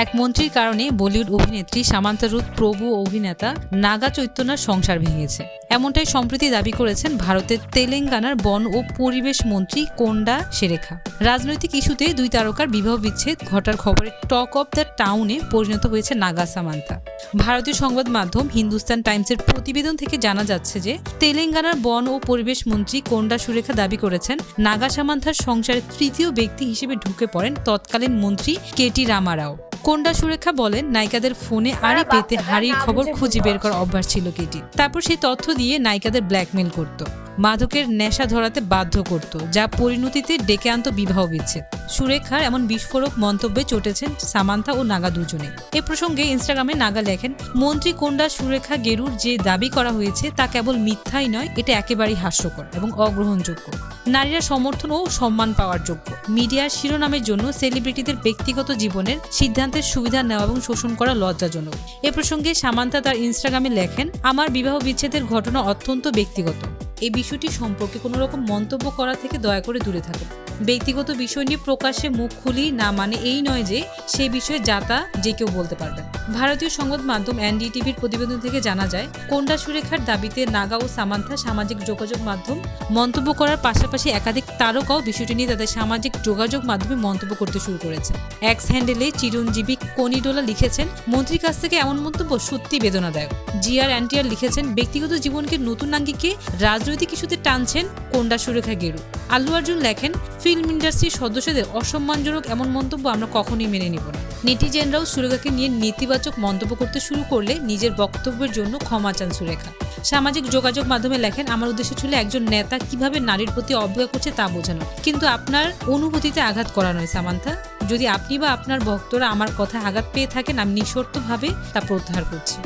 এক মন্ত্রীর কারণে বলিউড অভিনেত্রী সামান্তা রুথ প্রভু অভিনেতা নাগা চৈতন্যার সংসার ভেঙেছে। এমনটাই সম্প্রতি দাবি করেছেন ভারতের তেলেঙ্গানার বন ও পরিবেশ মন্ত্রী কোন্ডা শেরেখা রাজনৈতিক ইস্যুতে দুই তারকার বিবাহ বিচ্ছেদ ঘটার খবরে টক অফ দ্য টাউনে পরিণত হয়েছে নাগা সামান্তা। ভারতীয় সংবাদ মাধ্যম হিন্দুস্তান টাইমসের প্রতিবেদন থেকে জানা যাচ্ছে যে তেলেঙ্গানার বন ও পরিবেশ মন্ত্রী কোন্ডা সুরেখা দাবি করেছেন, নাগা সামান্থার সংসারের তৃতীয় ব্যক্তি হিসেবে ঢুকে পড়েন তৎকালীন মন্ত্রী কেটি রামারাও। কোন্ডা সুরেখা বলেন নায়িকাদের ফোনে আড়ি পেতে হাড়ির খবর খুঁজে বের করার অভ্যাস ছিল কেটির তারপর সেই তথ্য দিয়ে নায়িকাদের ব্ল্যাকমেল করত। মাদকের নেশা ধরাতে বাধ্য করত, যা পরিণতিতে ডেকে আনত বিবাহ বিচ্ছেদ। সুরেখার এমন বিস্ফোরক মন্তব্যে চটেছেন সামান্থা ও নাগা দুজনে। এ প্রসঙ্গে ইনস্টাগ্রামে নাগা লেখেন, মন্ত্রী কোন্ডা সুরেখা গেরুর যে দাবি করা হয়েছে তা কেবল মিথ্যাই নয়, এটা একেবারেই হাস্যকর এবং অগ্রহণযোগ্য। নারীরা সমর্থন ও সম্মান পাওয়ার যোগ্য। মিডিয়ার শিরোনামের জন্য সেলিব্রিটিদের ব্যক্তিগত জীবনের সিদ্ধান্তের সুবিধা নেওয়া এবং শোষণ করা লজ্জাজনক। এ প্রসঙ্গে সামান্তা তার ইনস্টাগ্রামে লেখেন, আমার বিবাহ বিচ্ছেদের ঘটনা অত্যন্ত ব্যক্তিগত। এই বিষয়টি সম্পর্কে কোনো রকম মন্তব্য করা থেকে দয়া করে দূরে থাকুন। ব্যক্তিগত বিষয় নিয়ে প্রকাশ্যে মুখ খুলি না মানে এই নয় যে সেই বিষয়ে যাতা যে কেউ বলতে পারবেন ভারতীয় সংবাদ মাধ্যম এনডিটিভির প্রতিবেদন থেকে জানা যায়, কোন্ডা সুরেখার দাবিতে নাগা ও সামান্থা সামাজিক যোগাযোগ মাধ্যম মন্তব্য করার পাশাপাশি একাধিক তারকাও বিষয়টি নিয়ে তাদের সামাজিক যোগাযোগ মাধ্যমে মন্তব্য করতে শুরু করেছে। এক্স হ্যান্ডেলে চিরঞ্জীবী কনিডোলা লিখেছেন, মন্ত্রীর কাছ থেকে এমন মন্তব্য সত্যি বেদনাদায়ক। জিআর অ্যান্টিয়ার লিখেছেন, ব্যক্তিগত জীবনকে নতুন আঙ্গিকে রাজনৈতিক ইস্যুতে টানছেন কোন্ডা সুরেখা গেরু। আল্লু অর্জুন লেখেন, ফিল্ম ইন্ডাস্ট্রির সদস্যদের অসম্মানজনক এমন মন্তব্য আমরা কখনোই মেনে নিব না। নেটিজেনরাও সুরেখাকে নিয়ে নেতিবাচক মন্তব্য করতে শুরু করলে নিজের বক্তব্যের জন্য ক্ষমা চান সুরেখা। সামাজিক যোগাযোগ মাধ্যমে লেখেন, আমার উদ্দেশ্য ছিল একজন নেতা কীভাবে নারীর প্রতি অবজ্ঞা করছে তা বোঝানো। কিন্তু আপনার অনুভূতিতে আঘাত করা নয়, সামান্থা। যদি আপনি বা আপনার ভক্তরা আমার কথা আঘাত পেয়ে থাকেন, আমি নিঃশর্তভাবে তা প্রত্যাহার করছি।